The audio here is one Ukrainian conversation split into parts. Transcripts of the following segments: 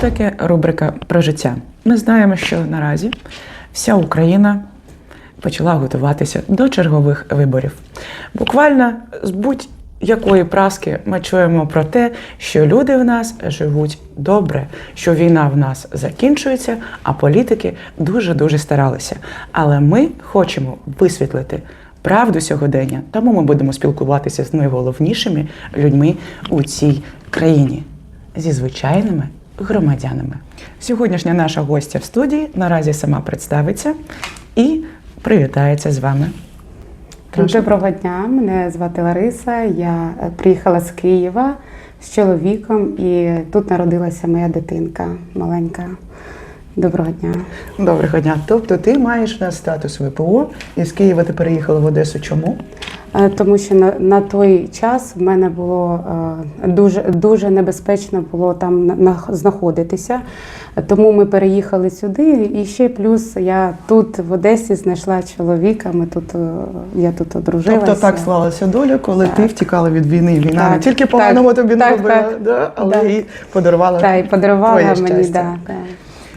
таке рубрика про життя? Ми знаємо, що наразі вся Україна почала готуватися до чергових виборів. Буквально з будь-якої праски ми чуємо про те, що люди в нас живуть добре, що війна в нас закінчується, а політики дуже-дуже старалися. Але ми хочемо висвітлити правду сьогодення, тому ми будемо спілкуватися з найголовнішими людьми у цій країні зі звичайними громадянами. Сьогоднішня наша гостя в студії наразі сама представиться і привітається з вами. Доброго дня, мене звати Лариса. Я приїхала з Києва з чоловіком, і тут народилася моя дитинка маленька. Доброго дня. Доброго дня. Тобто ти маєш в нас статус ВПО, і з Києва ти переїхала в Одесу. Чому? Е, Тому що на, на той час в мене було е, дуже, дуже небезпечно було там на- на- знаходитися. Тому ми переїхали сюди. І ще плюс я тут в Одесі знайшла чоловіка. Ми тут, е, я тут одружилася. Тобто так склалася доля, коли Так. ти втікала від війни. Війна не тільки так, поганого тобі не робила, так. Да? але Да. і подарувала. Та, і подарувала твоє мені. щастя. Да, да.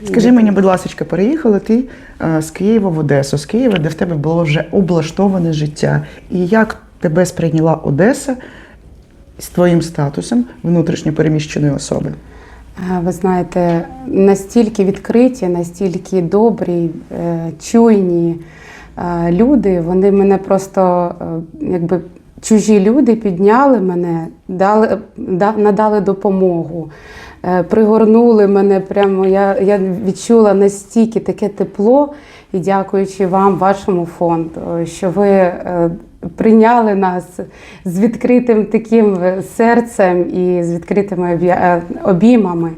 Скажи мені, будь ласка, переїхала ти е, з Києва в Одесу, з Києва, де в тебе було вже облаштоване життя. І як тебе сприйняла Одеса з твоїм статусом внутрішньо переміщеної особи? Ви знаєте, настільки відкриті, настільки добрі, е, чуйні е, люди, вони мене просто якби чужі люди підняли мене, дали, да- надали допомогу. е, Пригорнули мене прямо. Я, я відчула настільки таке тепло, і дякуючи вам, вашому фонду, що ви е, прийняли нас з відкритим таким серцем і з відкритими е, обіймами.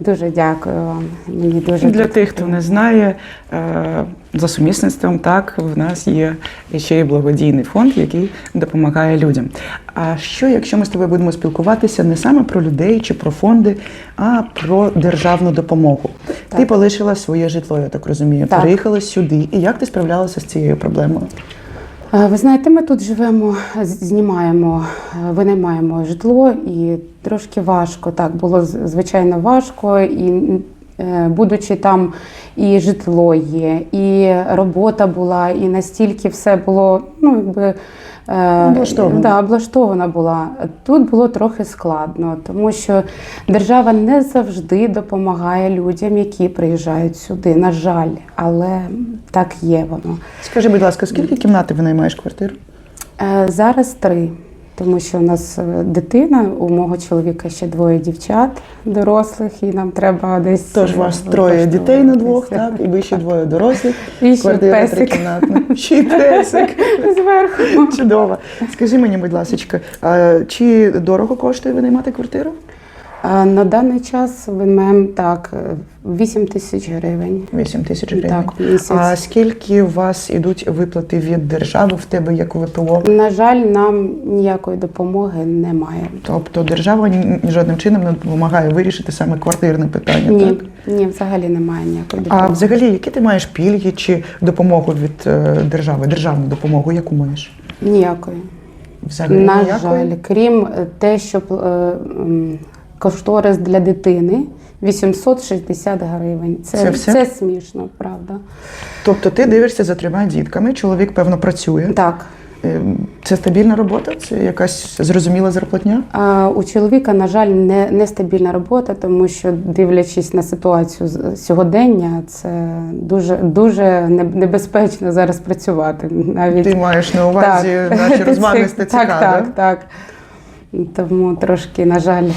Дуже дякую вам. Мені дуже Для тих, хто не знає, е, за сумісництвом так в нас є ще й благодійний фонд, який допомагає людям. А що, якщо ми з тобою будемо спілкуватися не саме про людей чи про фонди, а про державну допомогу? Ти полишила своє житло, я так розумію, Так. переїхала сюди. І як ти справлялася з цією проблемою? Е, Ви знаєте, ми тут живемо, знімаємо, е, винаймаємо житло, і трошки важко. Так, було звичайно важко. І е, будучи там, і житло є, і робота була, і настільки все було, ну якби. Е, Облаштовано. Да, облаштована була. Тут було трохи складно, тому що держава не завжди допомагає людям, які приїжджають сюди. На жаль, але так є воно. Скажи, будь ласка, скільки кімнат ти винаймаєш квартиру? Е, Зараз три, тому що у нас е, дитина, у мого чоловіка ще двоє дівчат дорослих, і нам треба десь. Тож е, у вас троє дітей на двох, так, і ви ще двоє дорослих. І ще Квартира трикімнатна. Ще й песик. Зверху. Чудово. Скажи мені, будь ласка, чи дорого коштує винаймати квартиру? На даний час виймаємо так, е, 8 тисяч гривень. 8 тисяч гривень. Так, місяць. А скільки у вас ідуть виплати від держави в тебе як ВПО? На жаль, нам ніякої допомоги немає. Тобто держава жодним чином не допомагає вирішити саме квартирне питання, Ні, так? ні, взагалі немає ніякої допомоги. А взагалі, які ти маєш пільги чи допомогу від е, держави, державну допомогу, яку маєш? Ніякої. Взагалі На ніякої? жаль, крім е, те, що е, кошторис для дитини 860 гривень. Це, Це все? це смішно, правда. Тобто ти дивишся за трьома дітками, чоловік, певно, працює. Так. Е, Це стабільна робота? Це якась зрозуміла зарплатня? А у чоловіка, на жаль, не, нестабільна робота, тому що, дивлячись на ситуацію сьогодення, це дуже, дуже небезпечно зараз працювати. Навіть Ти маєш на увазі наші Це- розмови з ТЦК, Так, так, так. Тому трошки, на жаль,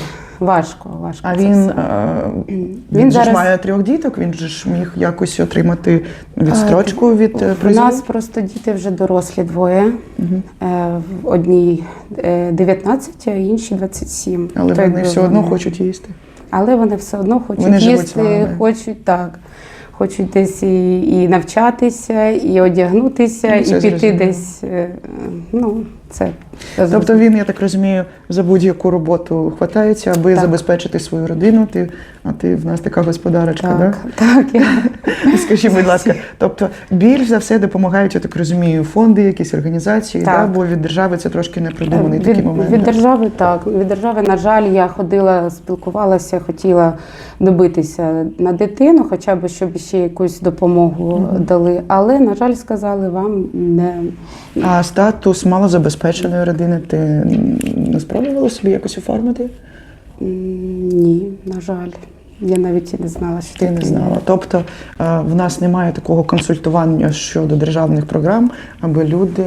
важко. важко А він, е, він, Він же ж має трьох діток, він же ж міг якось отримати відстрочку від е, У нас просто діти вже дорослі двоє. Е, В одній е, 19, а іншій 27. Але То вони все одно вони- хочуть їсти. Але вони все одно хочуть Вони їсти, хочуть так. Хочуть десь і, і навчатися, і одягнутися, Ну, і піти зрозуміло. десь. е, Ну, Це Тобто він, я так розумію, за будь-яку роботу хватається, аби Так. забезпечити свою родину. Ти, а ти в нас така господарочка, так, так, я, да? Скажіть, будь ласка, тобто більш за все допомагають, я так розумію, фонди, якісь організації, Так. да? бо від держави це трошки не продуманий від, такий момент. від держави так. Від держави, на жаль, я ходила, спілкувалася, хотіла добитися на дитину, хоча б щоб ще якусь допомогу дали. Але, на жаль, сказали, вам не А статус малозабезпеченої родини ти не спробувала собі якось оформити? Ні, на жаль. Я навіть і не знала, що Ти не знала. Тобто е, в нас немає такого консультування щодо державних програм, аби люди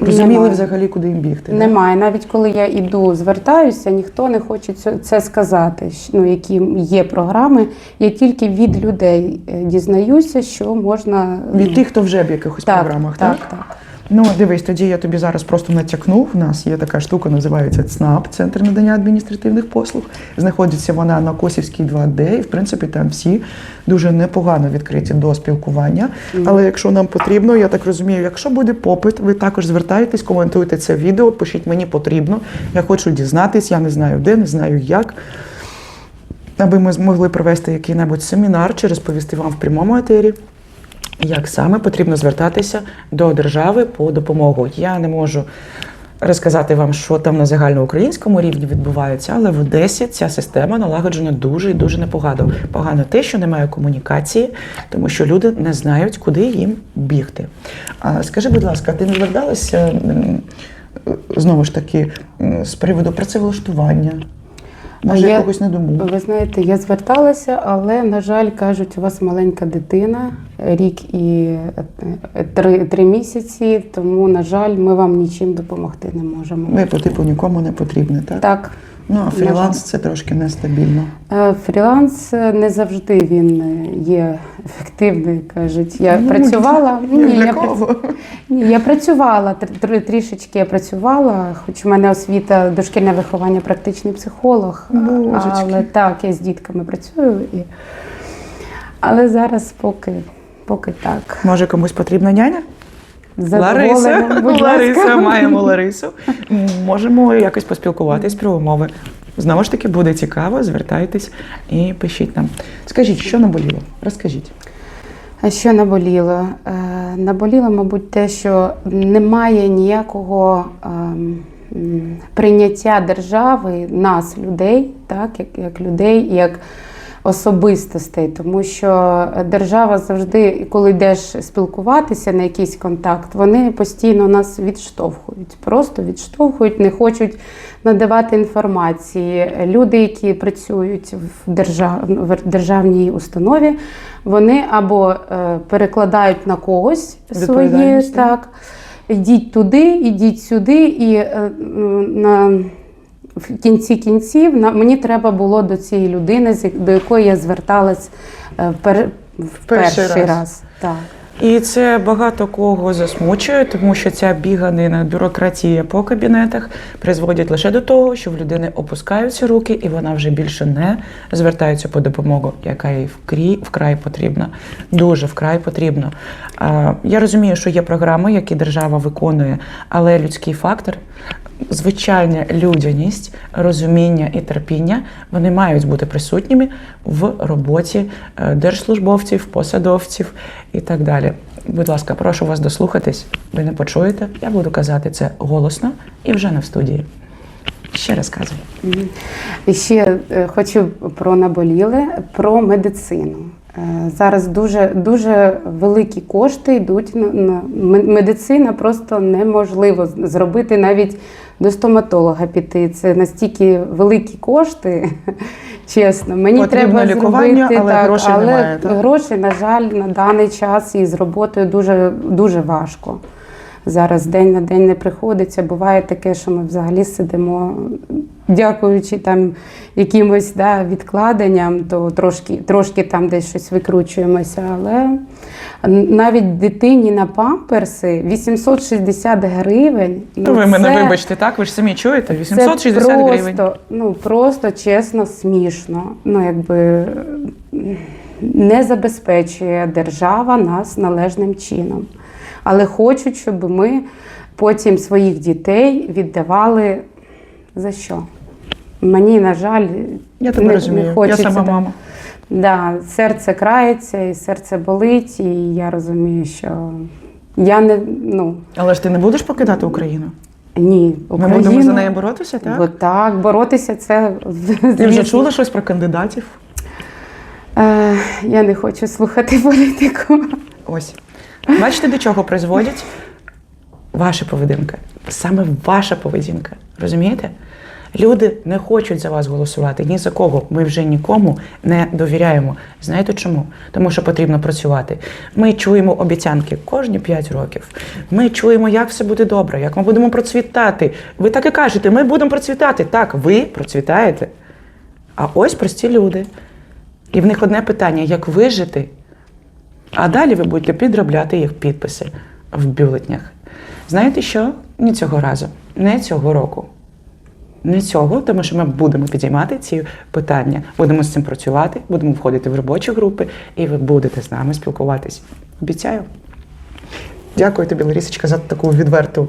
розуміли Немає. взагалі, куди їм бігти. Немає. Навіть коли я іду, звертаюся, ніхто не хоче це- це сказати. Ну, які є програми. Я тільки від людей е, дізнаюся, що можна Від тих, хто вже в якихось так, програмах, так, так? так. Ну, дивись, тоді я тобі зараз просто натякнув. У нас є така штука, називається ЦНАП, Центр надання адміністративних послуг. Знаходиться вона на Косівській 2D, і в принципі там всі дуже непогано відкриті до спілкування. Але якщо нам потрібно, я так розумію, якщо буде попит, ви також звертаєтесь, коментуйте це відео, пишіть мені потрібно. Я хочу дізнатись, я не знаю де, не знаю як. Аби ми змогли провести який-небудь семінар чи розповісти вам в прямому етері, як саме потрібно звертатися до держави по допомогу. Я не можу розказати вам, що там на загальноукраїнському рівні відбувається, але в Одесі ця система налагоджена дуже і дуже непогано. Погано те, що немає комунікації, тому що люди не знають, куди їм бігти. А скажи, будь ласка, ти не зверталася знову ж таки з приводу працевлаштування? Може, Я- якогось недомову? Ви знаєте, я зверталася, але, на жаль, кажуть, у вас маленька дитина, рік і е, три, три місяці, тому, на жаль, ми вам нічим допомогти не можемо. Ви по типу нікому не потрібне, так? Так. Ну, а фріланс це трошки нестабільно. Е, Фріланс не завжди він е, є ефективний, кажуть. Я Ну, працювала. Ні, Ні, я, прац- ні, я працювала тр- тр- трішечки. Я працювала, хоч у мене освіта дошкільне виховання, практичний психолог. Божечки. Але так, я з дітками працюю. І... Але зараз поки, поки так. Може, комусь потрібна няня? Лариса, будь Лариса, ласка. маємо Ларису. Можемо якось поспілкуватись про умови. Знову ж таки, буде цікаво, звертайтесь і пишіть нам. Скажіть, що наболіло? Розкажіть. Що наболіло? Е, Наболіло, мабуть, те, що немає ніякого ем, прийняття держави, нас, людей, так, як, як людей, як особистостей. Тому що держава завжди, коли йдеш спілкуватися на якийсь контакт, вони постійно нас відштовхують, просто відштовхують, не хочуть надавати інформації. Люди, які працюють в, держав, в державній установі, вони або е, перекладають на когось свої так. Ідіть туди, ідіть сюди, і е, на в кінці кінців на мені треба було до цієї людини, до якої я зверталась е, в, пер, в Перший перший, раз. раз. Так. І це багато кого засмучує, тому що ця біганина бюрократія по кабінетах призводить лише до того, що в людини опускаються руки, і вона вже більше не звертається по допомогу, яка їй вкрай, вкрай потрібна. Дуже вкрай потрібно. Я розумію, що є програми, які держава виконує, але людський фактор. Звичайна людяність, розуміння і терпіння вони мають бути присутніми в роботі е, держслужбовців, посадовців і так далі. Будь ласка, прошу вас дослухатись. Ви не почуєте. Я буду казати це голосно і вже не в студії. Ще раз. І ще е, хочу про наболіле, про медицину. Е, Зараз дуже дуже великі кошти йдуть на медицина. Просто неможливо зробити навіть до стоматолога піти. Це настільки великі кошти. Чесно, мені Потрібно треба лікування, зробити але так, грошей але немає, так? гроші, на жаль, на даний час і з роботою дуже дуже важко. Зараз день на день не приходиться. Буває таке, що ми взагалі сидимо, дякуючи там якимось да, відкладенням, то трошки, трошки там десь щось викручуємося. Але навіть дитині на памперси 860 гривень. Ну, ви мене це- вибачте, так? Ви ж самі чуєте? це просто, гривень. Ну просто чесно, смішно. Ну якби не забезпечує держава нас належним чином. Але хочуть, щоб ми потім своїх дітей віддавали за що? Мені, на жаль, Я тебе не, розумію. не Я сама мама. Да, серце крається і серце болить, і я розумію, що я не ну Але ж ти не будеш покидати Україну? ні, Ми будемо за неї боротися, так? Бо так, боротися це Ти вже чула щось про кандидатів? Е, я не хочу слухати політику. Ось. Бачите, до чого призводять ваша поведінка? Саме ваша поведінка. Розумієте? Люди не хочуть за вас голосувати ні за кого. Ми вже нікому не довіряємо. Знаєте чому? Тому що потрібно працювати. Ми чуємо обіцянки кожні 5 років. Ми чуємо, як все буде добре, як ми будемо процвітати. Ви так і кажете, ми будемо процвітати. Так, ви процвітаєте. А ось прості люди. І в них одне питання: як вижити а далі ви будете підробляти їх підписи в бюлетнях. Знаєте що? Не цього разу, не цього року. Не цього, тому що ми будемо підіймати ці питання, будемо з цим працювати, будемо входити в робочі групи, і ви будете з нами спілкуватись. Обіцяю. Дякую тобі, Ларісочка, за таку відверту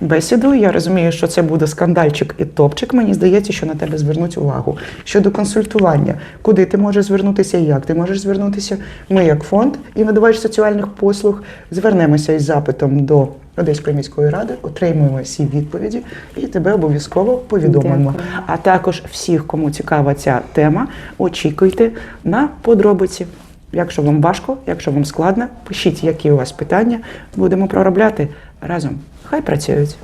бесіду. Я розумію, що це буде скандальчик і топчик. Мені здається, що на тебе звернуть увагу. Щодо консультування, куди ти можеш звернутися і як ти можеш звернутися. Ми, як фонд і надавач соціальних послуг, звернемося із запитом до Одеської міської ради, отримуємо всі відповіді і тебе обов'язково повідомимо. Дякую. А також всіх, кому цікава ця тема, очікуйте на подробиці. Якщо вам важко, якщо вам складно, пишіть, які у вас питання. Будемо проробляти разом. Хай працюють.